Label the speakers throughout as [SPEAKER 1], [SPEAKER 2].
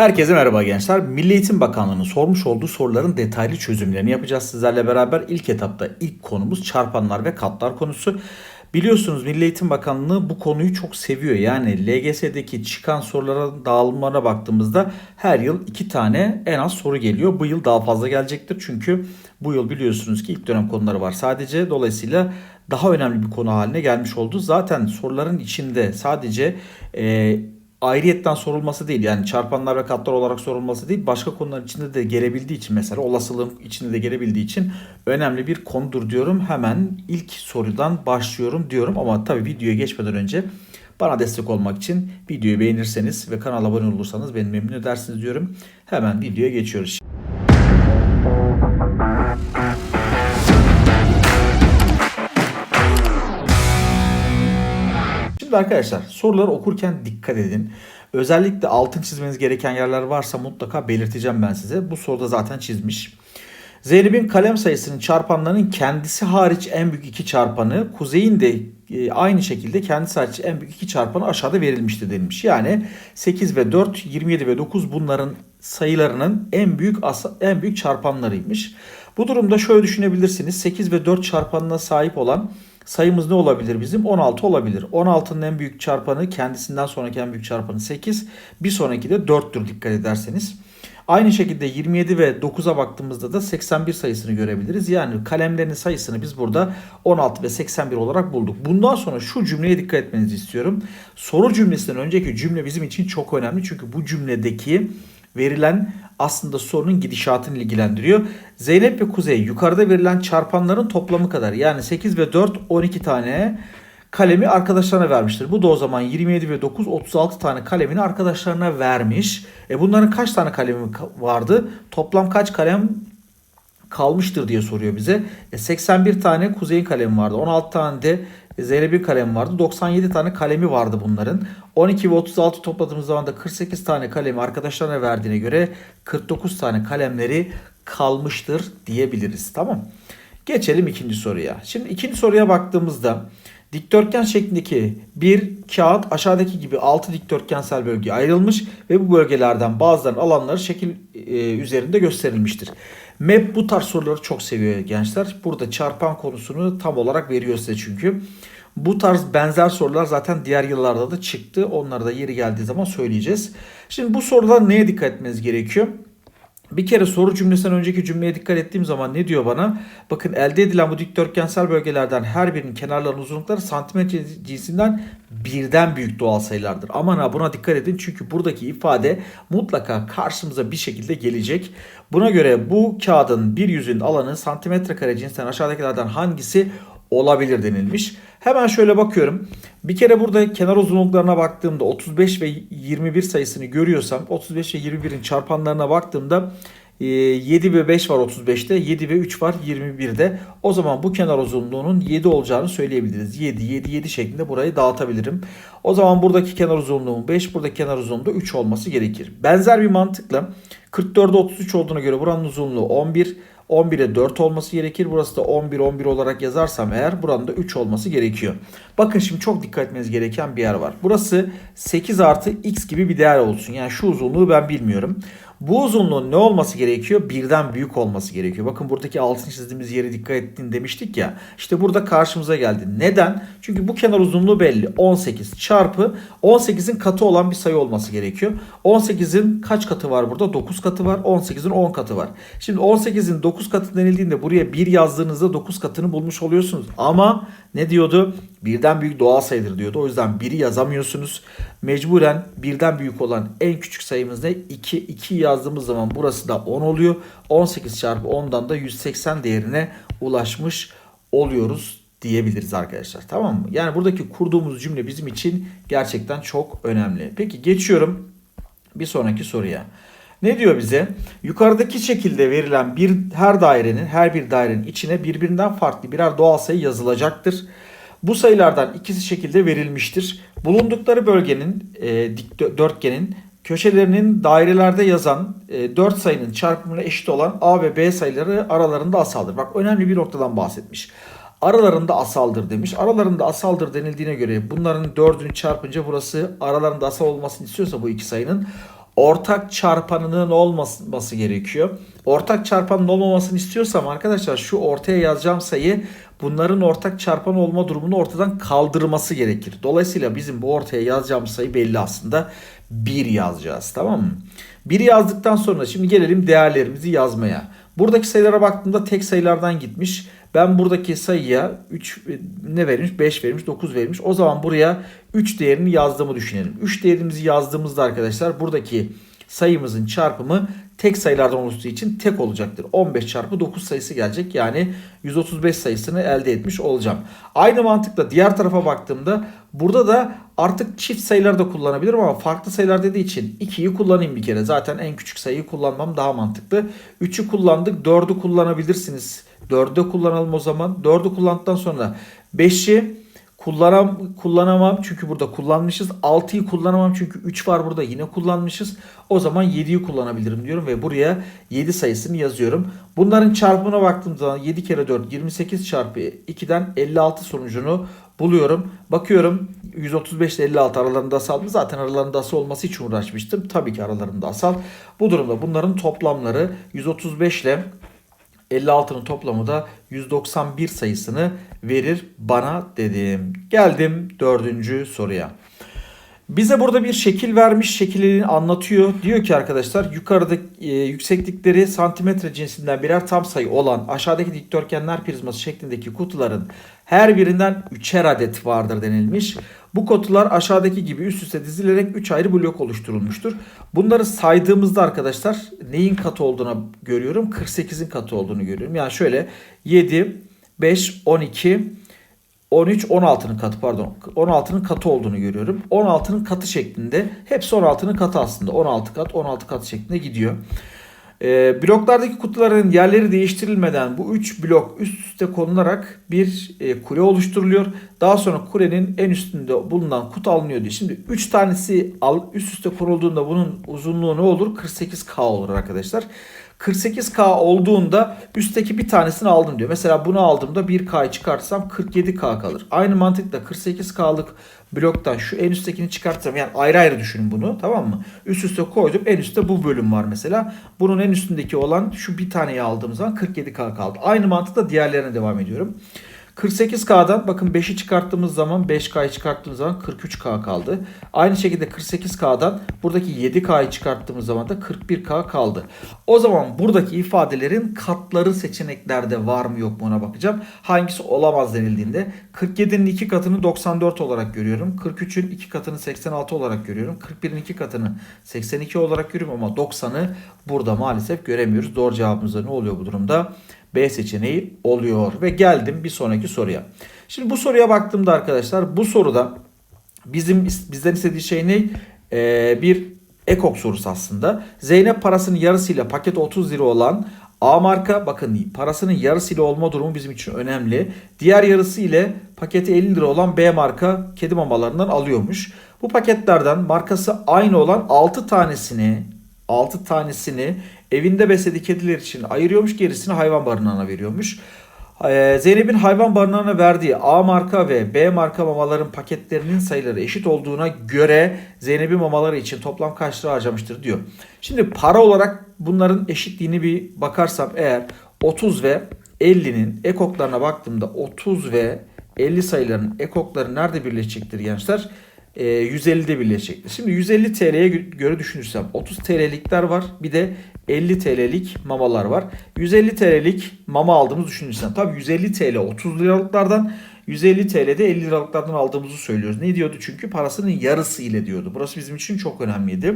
[SPEAKER 1] Herkese merhaba gençler. Milli Eğitim Bakanlığı'nın sormuş olduğu soruların detaylı çözümlerini yapacağız sizlerle beraber. İlk etapta ilk konumuz çarpanlar ve katlar konusu. Biliyorsunuz Milli Eğitim Bakanlığı bu konuyu çok seviyor. Yani LGS'deki çıkan sorulara dağılımlara baktığımızda her yıl iki tane en az soru geliyor. Bu yıl daha fazla gelecektir. Çünkü bu yıl biliyorsunuz ki ilk dönem konuları var sadece. Dolayısıyla daha önemli bir konu haline gelmiş oldu. Zaten soruların içinde sadece e, ayrıyetten sorulması değil yani çarpanlar ve katlar olarak sorulması değil başka konular içinde de gelebildiği için mesela olasılığın içinde de gelebildiği için önemli bir konudur diyorum. Hemen ilk sorudan başlıyorum diyorum ama tabii videoya geçmeden önce bana destek olmak için videoyu beğenirseniz ve kanala abone olursanız beni memnun edersiniz diyorum. Hemen videoya geçiyoruz. Şimdi arkadaşlar soruları okurken dikkat edin. Özellikle altın çizmeniz gereken yerler varsa mutlaka belirteceğim ben size. Bu soruda zaten çizmiş. Zeynep'in kalem sayısının çarpanlarının kendisi hariç en büyük iki çarpanı, kuzeyin de e, aynı şekilde kendisi hariç en büyük iki çarpanı aşağıda verilmiştir denilmiş. Yani 8 ve 4, 27 ve 9 bunların sayılarının en büyük en büyük çarpanlarıymış. Bu durumda şöyle düşünebilirsiniz. 8 ve 4 çarpanına sahip olan sayımız ne olabilir bizim? 16 olabilir. 16'nın en büyük çarpanı kendisinden sonraki en büyük çarpanı 8. Bir sonraki de 4'tür dikkat ederseniz. Aynı şekilde 27 ve 9'a baktığımızda da 81 sayısını görebiliriz. Yani kalemlerin sayısını biz burada 16 ve 81 olarak bulduk. Bundan sonra şu cümleye dikkat etmenizi istiyorum. Soru cümlesinden önceki cümle bizim için çok önemli. Çünkü bu cümledeki verilen aslında sorunun gidişatını ilgilendiriyor. Zeynep ve Kuzey yukarıda verilen çarpanların toplamı kadar yani 8 ve 4 12 tane kalemi arkadaşlarına vermiştir. Bu da o zaman 27 ve 9 36 tane kalemini arkadaşlarına vermiş. E bunların kaç tane kalemi ka- vardı? Toplam kaç kalem kalmıştır diye soruyor bize. E 81 tane Kuzey'in kalemi vardı. 16 tane de Zeynep'in kalemi vardı. 97 tane kalemi vardı bunların. 12 ve 36 topladığımız zaman da 48 tane kalemi arkadaşlarına verdiğine göre 49 tane kalemleri kalmıştır diyebiliriz. Tamam. Geçelim ikinci soruya. Şimdi ikinci soruya baktığımızda dikdörtgen şeklindeki bir kağıt aşağıdaki gibi 6 dikdörtgensel bölgeye ayrılmış ve bu bölgelerden bazılarının alanları şekil e, üzerinde gösterilmiştir. MEP bu tarz soruları çok seviyor gençler. Burada çarpan konusunu tam olarak veriyor size çünkü. Bu tarz benzer sorular zaten diğer yıllarda da çıktı. Onları da yeri geldiği zaman söyleyeceğiz. Şimdi bu soruda neye dikkat etmeniz gerekiyor? Bir kere soru cümlesinden önceki cümleye dikkat ettiğim zaman ne diyor bana? Bakın elde edilen bu dikdörtgensel bölgelerden her birinin kenarlarının uzunlukları santimetre cinsinden birden büyük doğal sayılardır. Aman ha buna dikkat edin çünkü buradaki ifade mutlaka karşımıza bir şekilde gelecek. Buna göre bu kağıdın bir yüzün alanı santimetre kare cinsinden aşağıdakilerden hangisi olabilir denilmiş. Hemen şöyle bakıyorum. Bir kere burada kenar uzunluklarına baktığımda 35 ve 21 sayısını görüyorsam 35 ve 21'in çarpanlarına baktığımda 7 ve 5 var 35'te 7 ve 3 var 21'de. O zaman bu kenar uzunluğunun 7 olacağını söyleyebiliriz. 7 7 7 şeklinde burayı dağıtabilirim. O zaman buradaki kenar uzunluğunun 5 buradaki kenar uzunluğu 3 olması gerekir. Benzer bir mantıkla 44'e 33 olduğuna göre buranın uzunluğu 11 11'e 4 olması gerekir. Burası da 11 11 olarak yazarsam eğer buranın da 3 olması gerekiyor. Bakın şimdi çok dikkat etmeniz gereken bir yer var. Burası 8 artı x gibi bir değer olsun. Yani şu uzunluğu ben bilmiyorum. Bu uzunluğun ne olması gerekiyor? Birden büyük olması gerekiyor. Bakın buradaki altın çizdiğimiz yere dikkat ettin demiştik ya. İşte burada karşımıza geldi. Neden? Çünkü bu kenar uzunluğu belli. 18 çarpı 18'in katı olan bir sayı olması gerekiyor. 18'in kaç katı var burada? 9 katı var. 18'in 10 katı var. Şimdi 18'in 9 katı denildiğinde buraya 1 yazdığınızda 9 katını bulmuş oluyorsunuz. Ama ne diyordu? Birden büyük doğal sayıdır diyordu. O yüzden 1'i yazamıyorsunuz. Mecburen birden büyük olan en küçük sayımız ne? 2. 2 yazdığımız zaman burası da 10 oluyor. 18 çarpı 10'dan da 180 değerine ulaşmış oluyoruz diyebiliriz arkadaşlar. Tamam mı? Yani buradaki kurduğumuz cümle bizim için gerçekten çok önemli. Peki geçiyorum bir sonraki soruya. Ne diyor bize? Yukarıdaki şekilde verilen bir her dairenin her bir dairenin içine birbirinden farklı birer doğal sayı yazılacaktır. Bu sayılardan ikisi şekilde verilmiştir. Bulundukları bölgenin e, dikdörtgenin köşelerinin dairelerde yazan e, 4 sayının çarpımına eşit olan A ve B sayıları aralarında asaldır. Bak önemli bir noktadan bahsetmiş. Aralarında asaldır demiş. Aralarında asaldır denildiğine göre bunların dördünü çarpınca burası aralarında asal olmasını istiyorsa bu iki sayının ortak çarpanının olmaması gerekiyor. Ortak çarpanın olmamasını istiyorsam arkadaşlar şu ortaya yazacağım sayı bunların ortak çarpan olma durumunu ortadan kaldırması gerekir. Dolayısıyla bizim bu ortaya yazacağımız sayı belli aslında. 1 yazacağız tamam mı? 1 yazdıktan sonra şimdi gelelim değerlerimizi yazmaya. Buradaki sayılara baktığımda tek sayılardan gitmiş. Ben buradaki sayıya 3 ne vermiş? 5 vermiş, 9 vermiş. O zaman buraya 3 değerini yazdığımı düşünelim. 3 değerimizi yazdığımızda arkadaşlar buradaki sayımızın çarpımı tek sayılardan oluştuğu için tek olacaktır. 15 çarpı 9 sayısı gelecek. Yani 135 sayısını elde etmiş olacağım. Aynı mantıkla diğer tarafa baktığımda burada da artık çift sayılar da kullanabilirim ama farklı sayılar dediği için 2'yi kullanayım bir kere. Zaten en küçük sayıyı kullanmam daha mantıklı. 3'ü kullandık 4'ü kullanabilirsiniz. 4'ü de kullanalım o zaman. 4'ü kullandıktan sonra 5'i Kullanam, kullanamam çünkü burada kullanmışız. 6'yı kullanamam çünkü 3 var burada yine kullanmışız. O zaman 7'yi kullanabilirim diyorum ve buraya 7 sayısını yazıyorum. Bunların çarpımına baktığım zaman 7 kere 4 28 çarpı 2'den 56 sonucunu buluyorum. Bakıyorum 135 ile 56 aralarında asal mı? Zaten aralarında asal olması için uğraşmıştım. Tabii ki aralarında asal. Bu durumda bunların toplamları 135 ile 56'nın toplamı da 191 sayısını verir bana dedim. Geldim dördüncü soruya. Bize burada bir şekil vermiş. Şekilini anlatıyor. Diyor ki arkadaşlar yukarıda e, yükseklikleri santimetre cinsinden birer tam sayı olan aşağıdaki dikdörtgenler prizması şeklindeki kutuların her birinden üçer adet vardır denilmiş. Bu kutular aşağıdaki gibi üst üste dizilerek 3 ayrı blok oluşturulmuştur. Bunları saydığımızda arkadaşlar neyin katı olduğunu görüyorum? 48'in katı olduğunu görüyorum. Yani şöyle 7, 5, 12, 13 16'nın katı pardon 16'nın katı olduğunu görüyorum. 16'nın katı şeklinde hepsi 16'nın katı aslında 16 kat 16 kat şeklinde gidiyor. E, bloklardaki kutuların yerleri değiştirilmeden bu 3 blok üst üste konularak bir e, kule oluşturuluyor. Daha sonra kulenin en üstünde bulunan kutu alınıyor diyor. Şimdi 3 tanesi al, üst üste konulduğunda bunun uzunluğu ne olur? 48K olur arkadaşlar. 48K olduğunda üstteki bir tanesini aldım diyor. Mesela bunu aldığımda 1K'yı çıkartsam 47K kalır. Aynı mantıkla 48K'lık bloktan şu en üsttekini çıkartsam yani ayrı ayrı düşünün bunu tamam mı? Üst üste koydum en üstte bu bölüm var mesela. Bunun en üstündeki olan şu bir taneyi aldığım zaman 47K kaldı. Aynı mantıkla diğerlerine devam ediyorum. 48K'dan bakın 5'i çıkarttığımız zaman 5K'yı çıkarttığımız zaman 43K kaldı. Aynı şekilde 48K'dan buradaki 7K'yı çıkarttığımız zaman da 41K kaldı. O zaman buradaki ifadelerin katları seçeneklerde var mı yok mu ona bakacağım. Hangisi olamaz denildiğinde 47'nin 2 katını 94 olarak görüyorum. 43'ün 2 katını 86 olarak görüyorum. 41'in 2 katını 82 olarak görüyorum ama 90'ı burada maalesef göremiyoruz. Doğru cevabımız da ne oluyor bu durumda? B seçeneği oluyor. Ve geldim bir sonraki soruya. Şimdi bu soruya baktığımda arkadaşlar bu soruda bizim bizden istediği şey ne? Ee, bir ekok sorusu aslında. Zeynep parasının yarısıyla paket 30 lira olan A marka bakın parasının yarısıyla olma durumu bizim için önemli. Diğer yarısı ile paketi 50 lira olan B marka kedi mamalarından alıyormuş. Bu paketlerden markası aynı olan 6 tanesini 6 tanesini evinde beslediği kediler için ayırıyormuş. Gerisini hayvan barınağına veriyormuş. Ee, Zeynep'in hayvan barınağına verdiği A marka ve B marka mamaların paketlerinin sayıları eşit olduğuna göre Zeynep'in mamaları için toplam kaç lira harcamıştır diyor. Şimdi para olarak bunların eşitliğini bir bakarsam eğer 30 ve 50'nin ekoklarına baktığımda 30 ve 50 sayılarının ekokları nerede birleşecektir gençler? 150'de e, birleşecektir. Şimdi 150 TL'ye göre düşünürsem 30 TL'likler var. Bir de 50 TL'lik mamalar var. 150 TL'lik mama aldığımızı düşünürsen. Tabii 150 TL 30 liralıklardan 150 TL'de 50 liralıklardan aldığımızı söylüyoruz. Ne diyordu? Çünkü parasının yarısı ile diyordu. Burası bizim için çok önemliydi.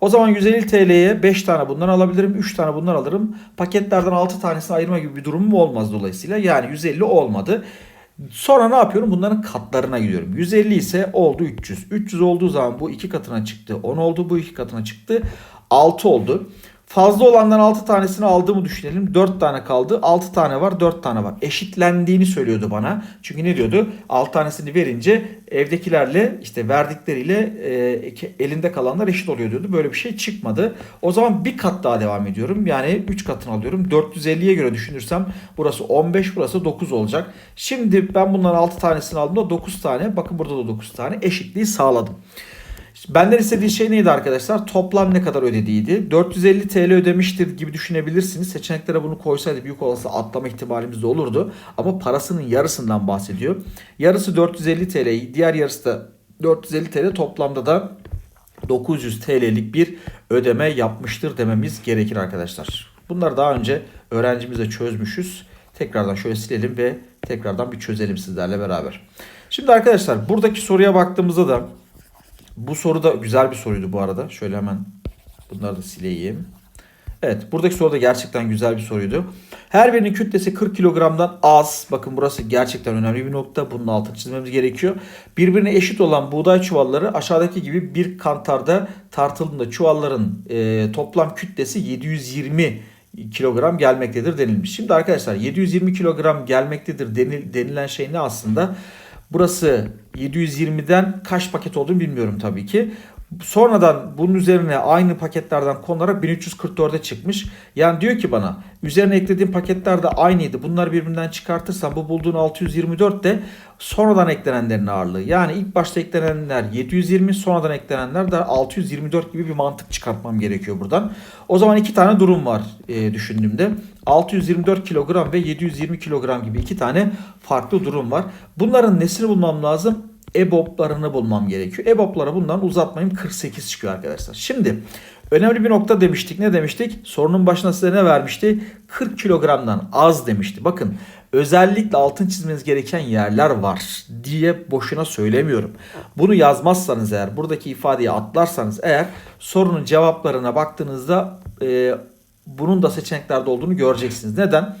[SPEAKER 1] O zaman 150 TL'ye 5 tane bundan alabilirim. 3 tane bundan alırım. Paketlerden 6 tanesini ayırma gibi bir durumum olmaz dolayısıyla. Yani 150 olmadı. Sonra ne yapıyorum? Bunların katlarına gidiyorum. 150 ise oldu 300. 300 olduğu zaman bu iki katına çıktı. 10 oldu bu iki katına çıktı. 6 oldu. Fazla olandan 6 tanesini aldığımı düşünelim. 4 tane kaldı. 6 tane var 4 tane var. Eşitlendiğini söylüyordu bana. Çünkü ne diyordu? 6 tanesini verince evdekilerle işte verdikleriyle e, elinde kalanlar eşit oluyor diyordu. Böyle bir şey çıkmadı. O zaman bir kat daha devam ediyorum. Yani 3 katını alıyorum. 450'ye göre düşünürsem burası 15 burası 9 olacak. Şimdi ben bunların 6 tanesini aldım da 9 tane. Bakın burada da 9 tane eşitliği sağladım. Benden istediği şey neydi arkadaşlar? Toplam ne kadar ödediğiydi. 450 TL ödemiştir gibi düşünebilirsiniz. Seçeneklere bunu koysaydı büyük olası atlama ihtimalimiz de olurdu. Ama parasının yarısından bahsediyor. Yarısı 450 TL, diğer yarısı da 450 TL toplamda da 900 TL'lik bir ödeme yapmıştır dememiz gerekir arkadaşlar. Bunları daha önce öğrencimizle çözmüşüz. Tekrardan şöyle silelim ve tekrardan bir çözelim sizlerle beraber. Şimdi arkadaşlar buradaki soruya baktığımızda da bu soru da güzel bir soruydu bu arada. Şöyle hemen bunları da sileyim. Evet buradaki soru da gerçekten güzel bir soruydu. Her birinin kütlesi 40 kilogramdan az. Bakın burası gerçekten önemli bir nokta. Bunun altını çizmemiz gerekiyor. Birbirine eşit olan buğday çuvalları aşağıdaki gibi bir kantarda tartıldığında çuvalların e, toplam kütlesi 720 kilogram gelmektedir denilmiş. Şimdi arkadaşlar 720 kilogram gelmektedir denil, denilen şey ne aslında? Burası 720'den kaç paket olduğunu bilmiyorum tabii ki. Sonradan bunun üzerine aynı paketlerden konularak 1344'e çıkmış. Yani diyor ki bana üzerine eklediğim paketler de aynıydı. Bunları birbirinden çıkartırsam bu bulduğun 624 de sonradan eklenenlerin ağırlığı. Yani ilk başta eklenenler 720 sonradan eklenenler de 624 gibi bir mantık çıkartmam gerekiyor buradan. O zaman iki tane durum var e, düşündüğümde. 624 kilogram ve 720 kilogram gibi iki tane farklı durum var. Bunların nesini bulmam lazım? EBOB'larını bulmam gerekiyor. EBOB'lara bundan uzatmayayım 48 çıkıyor arkadaşlar. Şimdi önemli bir nokta demiştik. Ne demiştik? Sorunun başına size ne vermişti? 40 kilogramdan az demişti. Bakın özellikle altın çizmeniz gereken yerler var diye boşuna söylemiyorum. Bunu yazmazsanız eğer buradaki ifadeyi atlarsanız eğer sorunun cevaplarına baktığınızda e, bunun da seçeneklerde olduğunu göreceksiniz. Neden?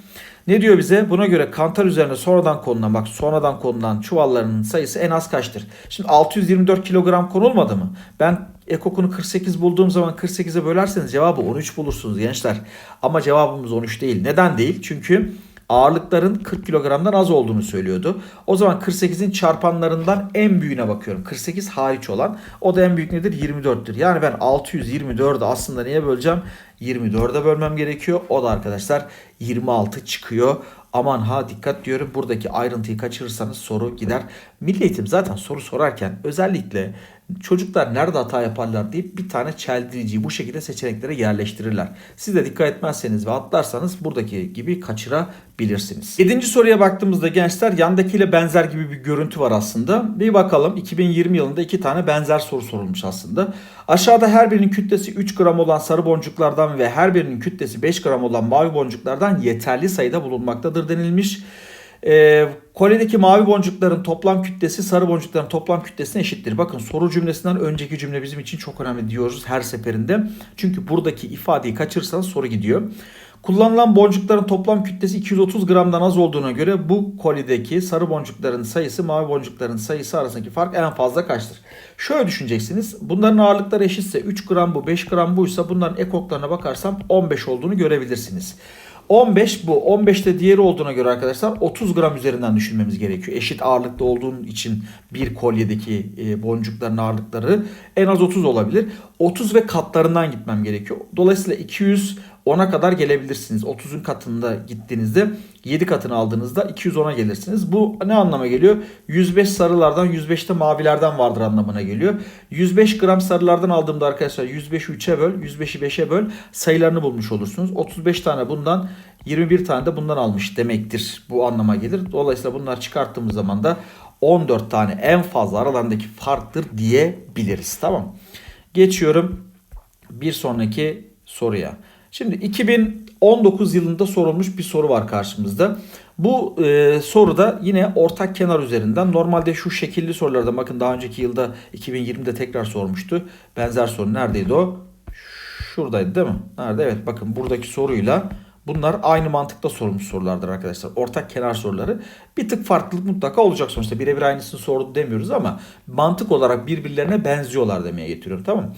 [SPEAKER 1] Ne diyor bize? Buna göre kantar üzerine sonradan konulan bak sonradan konulan çuvalların sayısı en az kaçtır? Şimdi 624 kilogram konulmadı mı? Ben ekokunu 48 bulduğum zaman 48'e bölerseniz cevabı 13 bulursunuz gençler. Ama cevabımız 13 değil. Neden değil? Çünkü ağırlıkların 40 kilogramdan az olduğunu söylüyordu. O zaman 48'in çarpanlarından en büyüğüne bakıyorum. 48 hariç olan. O da en büyük nedir? 24'tür. Yani ben 624'ü aslında niye böleceğim? 24'e bölmem gerekiyor. O da arkadaşlar 26 çıkıyor. Aman ha dikkat diyorum buradaki ayrıntıyı kaçırırsanız soru gider. Milli eğitim zaten soru sorarken özellikle çocuklar nerede hata yaparlar deyip bir tane çeldiriciyi bu şekilde seçeneklere yerleştirirler. Siz de dikkat etmezseniz ve atlarsanız buradaki gibi kaçırabilirsiniz. Yedinci soruya baktığımızda gençler yandakiyle benzer gibi bir görüntü var aslında. Bir bakalım 2020 yılında iki tane benzer soru sorulmuş aslında. Aşağıda her birinin kütlesi 3 gram olan sarı boncuklardan ve her birinin kütlesi 5 gram olan mavi boncuklardan yeterli sayıda bulunmaktadır denilmiş. E, koledeki mavi boncukların toplam kütlesi sarı boncukların toplam kütlesine eşittir. Bakın soru cümlesinden önceki cümle bizim için çok önemli diyoruz her seferinde. Çünkü buradaki ifadeyi kaçırırsanız soru gidiyor. Kullanılan boncukların toplam kütlesi 230 gramdan az olduğuna göre bu kolideki sarı boncukların sayısı mavi boncukların sayısı arasındaki fark en fazla kaçtır? Şöyle düşüneceksiniz. Bunların ağırlıkları eşitse 3 gram bu 5 gram buysa bunların ekoklarına bakarsam 15 olduğunu görebilirsiniz. 15 bu. 15 de diğeri olduğuna göre arkadaşlar 30 gram üzerinden düşünmemiz gerekiyor. Eşit ağırlıkta olduğun için bir kolyedeki e, boncukların ağırlıkları en az 30 olabilir. 30 ve katlarından gitmem gerekiyor. Dolayısıyla 200 10'a kadar gelebilirsiniz. 30'un katında gittiğinizde 7 katını aldığınızda 210'a gelirsiniz. Bu ne anlama geliyor? 105 sarılardan 105 de mavilerden vardır anlamına geliyor. 105 gram sarılardan aldığımda arkadaşlar 105'i 3'e böl, 105'i 5'e böl sayılarını bulmuş olursunuz. 35 tane bundan 21 tane de bundan almış demektir. Bu anlama gelir. Dolayısıyla bunlar çıkarttığımız zaman da 14 tane en fazla aralarındaki farktır diyebiliriz. Tamam. Geçiyorum bir sonraki soruya. Şimdi 2019 yılında sorulmuş bir soru var karşımızda. Bu e, soruda yine ortak kenar üzerinden normalde şu şekilli sorularda bakın daha önceki yılda 2020'de tekrar sormuştu. Benzer soru neredeydi o? Şuradaydı değil mi? Nerede? Evet bakın buradaki soruyla bunlar aynı mantıkta sorulmuş sorulardır arkadaşlar. Ortak kenar soruları. Bir tık farklılık mutlaka olacak sonuçta. Birebir aynısını sordu demiyoruz ama mantık olarak birbirlerine benziyorlar demeye getiriyorum tamam mı?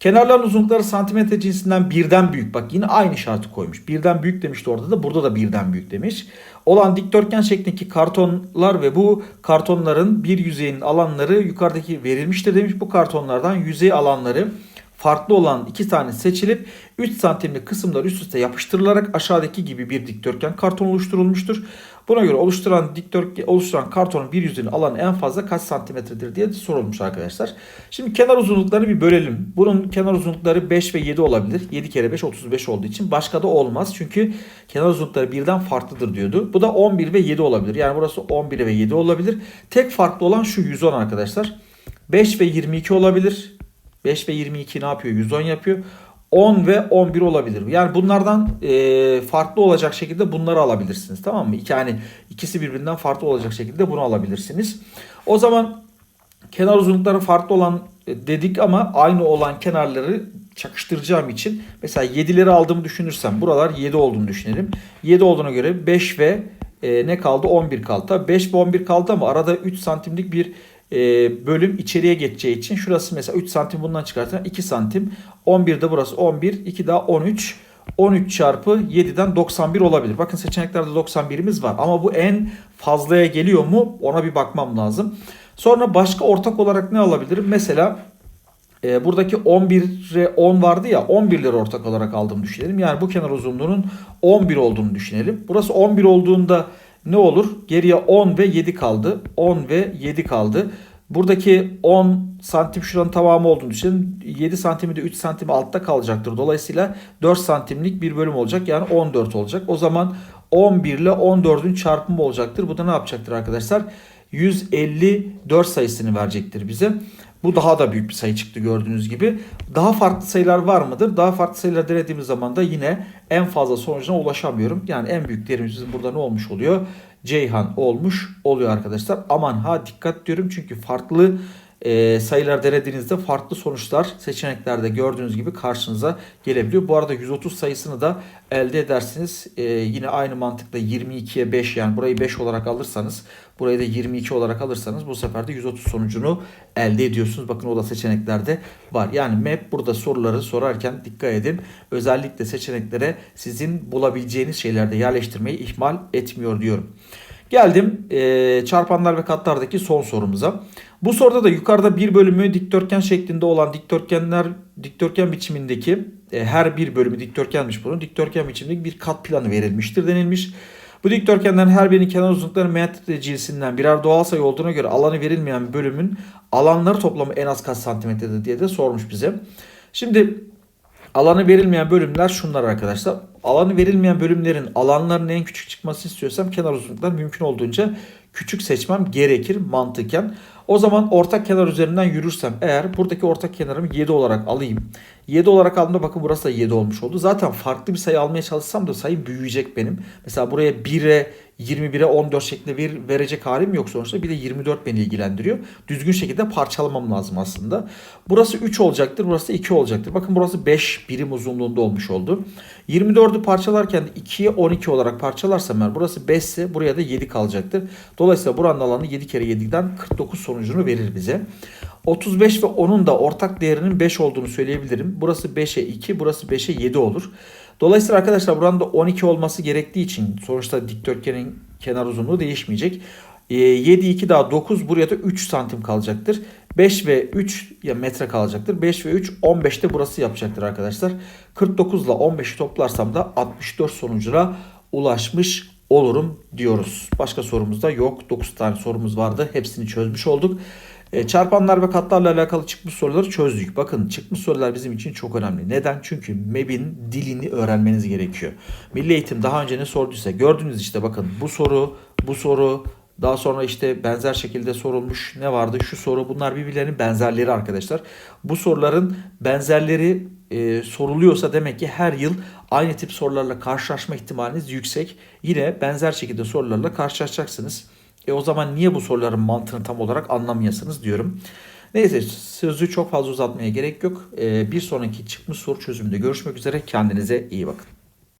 [SPEAKER 1] Kenarların uzunlukları santimetre cinsinden birden büyük. Bak yine aynı şartı koymuş. Birden büyük demişti orada da burada da birden büyük demiş. Olan dikdörtgen şeklindeki kartonlar ve bu kartonların bir yüzeyin alanları yukarıdaki verilmiştir demiş. Bu kartonlardan yüzey alanları farklı olan iki tane seçilip 3 santimlik kısımlar üst üste yapıştırılarak aşağıdaki gibi bir dikdörtgen karton oluşturulmuştur. Buna göre oluşturan dikdörtgen oluşturan kartonun bir yüzünün alanı en fazla kaç santimetredir diye sorulmuş arkadaşlar. Şimdi kenar uzunluklarını bir bölelim. Bunun kenar uzunlukları 5 ve 7 olabilir. 7 kere 5 35 olduğu için başka da olmaz. Çünkü kenar uzunlukları birden farklıdır diyordu. Bu da 11 ve 7 olabilir. Yani burası 11 ve 7 olabilir. Tek farklı olan şu 110 arkadaşlar. 5 ve 22 olabilir. 5 ve 22 ne yapıyor? 110 yapıyor. 10 ve 11 olabilir. Yani bunlardan e, farklı olacak şekilde bunları alabilirsiniz. Tamam mı? Yani ikisi birbirinden farklı olacak şekilde bunu alabilirsiniz. O zaman kenar uzunlukları farklı olan e, dedik ama aynı olan kenarları çakıştıracağım için mesela 7'leri aldığımı düşünürsem buralar 7 olduğunu düşünelim. 7 olduğuna göre 5 ve e, ne kaldı? 11 kaldı. Tabii 5 ve 11 kaldı ama arada 3 santimlik bir bölüm içeriye geçeceği için şurası mesela 3 santim bundan çıkartan 2 santim. 11 de burası 11. 2 daha 13. 13 çarpı 7'den 91 olabilir. Bakın seçeneklerde 91'imiz var. Ama bu en fazlaya geliyor mu ona bir bakmam lazım. Sonra başka ortak olarak ne alabilirim? Mesela e, buradaki 11'e 10 vardı ya 11'leri ortak olarak aldığımı düşünelim. Yani bu kenar uzunluğunun 11 olduğunu düşünelim. Burası 11 olduğunda ne olur? Geriye 10 ve 7 kaldı. 10 ve 7 kaldı. Buradaki 10 santim şuranın tamamı olduğunu düşünün. 7 santimi de 3 santimi altta kalacaktır. Dolayısıyla 4 santimlik bir bölüm olacak. Yani 14 olacak. O zaman 11 ile 14'ün çarpımı olacaktır. Bu da ne yapacaktır arkadaşlar? 154 sayısını verecektir bize. Bu daha da büyük bir sayı çıktı gördüğünüz gibi. Daha farklı sayılar var mıdır? Daha farklı sayılar denediğimiz zaman da yine en fazla sonucuna ulaşamıyorum. Yani en büyük değerimizin burada ne olmuş oluyor? Ceyhan olmuş oluyor arkadaşlar. Aman ha dikkat diyorum çünkü farklı e, sayılar denediğinizde farklı sonuçlar seçeneklerde gördüğünüz gibi karşınıza gelebiliyor. Bu arada 130 sayısını da elde edersiniz. E, yine aynı mantıkla 22'ye 5 yani burayı 5 olarak alırsanız burayı da 22 olarak alırsanız bu sefer de 130 sonucunu elde ediyorsunuz. Bakın o da seçeneklerde var. Yani map burada soruları sorarken dikkat edin. Özellikle seçeneklere sizin bulabileceğiniz şeylerde yerleştirmeyi ihmal etmiyor diyorum. Geldim e, çarpanlar ve katlardaki son sorumuza. Bu soruda da yukarıda bir bölümü dikdörtgen şeklinde olan dikdörtgenler dikdörtgen biçimindeki e, her bir bölümü dikdörtgenmiş bunun. Dikdörtgen biçimindeki bir kat planı verilmiştir denilmiş. Bu dikdörtgenlerin her birinin kenar uzunlukları metre cinsinden birer doğal sayı olduğuna göre alanı verilmeyen bölümün alanları toplamı en az kaç santimetredir diye de sormuş bize. Şimdi alanı verilmeyen bölümler şunlar arkadaşlar. Alanı verilmeyen bölümlerin alanlarının en küçük çıkması istiyorsam kenar uzunlukları mümkün olduğunca küçük seçmem gerekir mantıken. O zaman ortak kenar üzerinden yürürsem eğer buradaki ortak kenarımı 7 olarak alayım. 7 olarak aldığımda bakın burası da 7 olmuş oldu. Zaten farklı bir sayı almaya çalışsam da sayı büyüyecek benim. Mesela buraya 1'e 21'e 14 şeklinde bir verecek halim yok sonuçta. Bir de 24 beni ilgilendiriyor. Düzgün şekilde parçalamam lazım aslında. Burası 3 olacaktır. Burası da 2 olacaktır. Bakın burası 5 birim uzunluğunda olmuş oldu. 24'ü parçalarken 2'ye 12 olarak parçalarsam eğer burası 5 ise buraya da 7 kalacaktır. Dolayısıyla buranın alanı 7 kere 7'den 49 sonucunu verir bize. 35 ve 10'un da ortak değerinin 5 olduğunu söyleyebilirim. Burası 5'e 2, burası 5'e 7 olur. Dolayısıyla arkadaşlar buranın da 12 olması gerektiği için sonuçta dikdörtgenin kenar uzunluğu değişmeyecek. 7, 2 daha 9 buraya da 3 santim kalacaktır. 5 ve 3 ya metre kalacaktır. 5 ve 3 15 de burası yapacaktır arkadaşlar. 49 ile 15'i toplarsam da 64 sonucuna ulaşmış olurum diyoruz. Başka sorumuz da yok. 9 tane sorumuz vardı. Hepsini çözmüş olduk. E, çarpanlar ve katlarla alakalı çıkmış soruları çözdük. Bakın çıkmış sorular bizim için çok önemli. Neden? Çünkü MEB'in dilini öğrenmeniz gerekiyor. Milli Eğitim daha önce ne sorduysa gördünüz işte bakın bu soru, bu soru, daha sonra işte benzer şekilde sorulmuş ne vardı? Şu soru bunlar birbirlerinin benzerleri arkadaşlar. Bu soruların benzerleri e, soruluyorsa demek ki her yıl aynı tip sorularla karşılaşma ihtimaliniz yüksek. Yine benzer şekilde sorularla karşılaşacaksınız. E o zaman niye bu soruların mantığını tam olarak anlamayasınız diyorum. Neyse sözü çok fazla uzatmaya gerek yok. E, bir sonraki çıkmış soru çözümünde görüşmek üzere. Kendinize iyi bakın.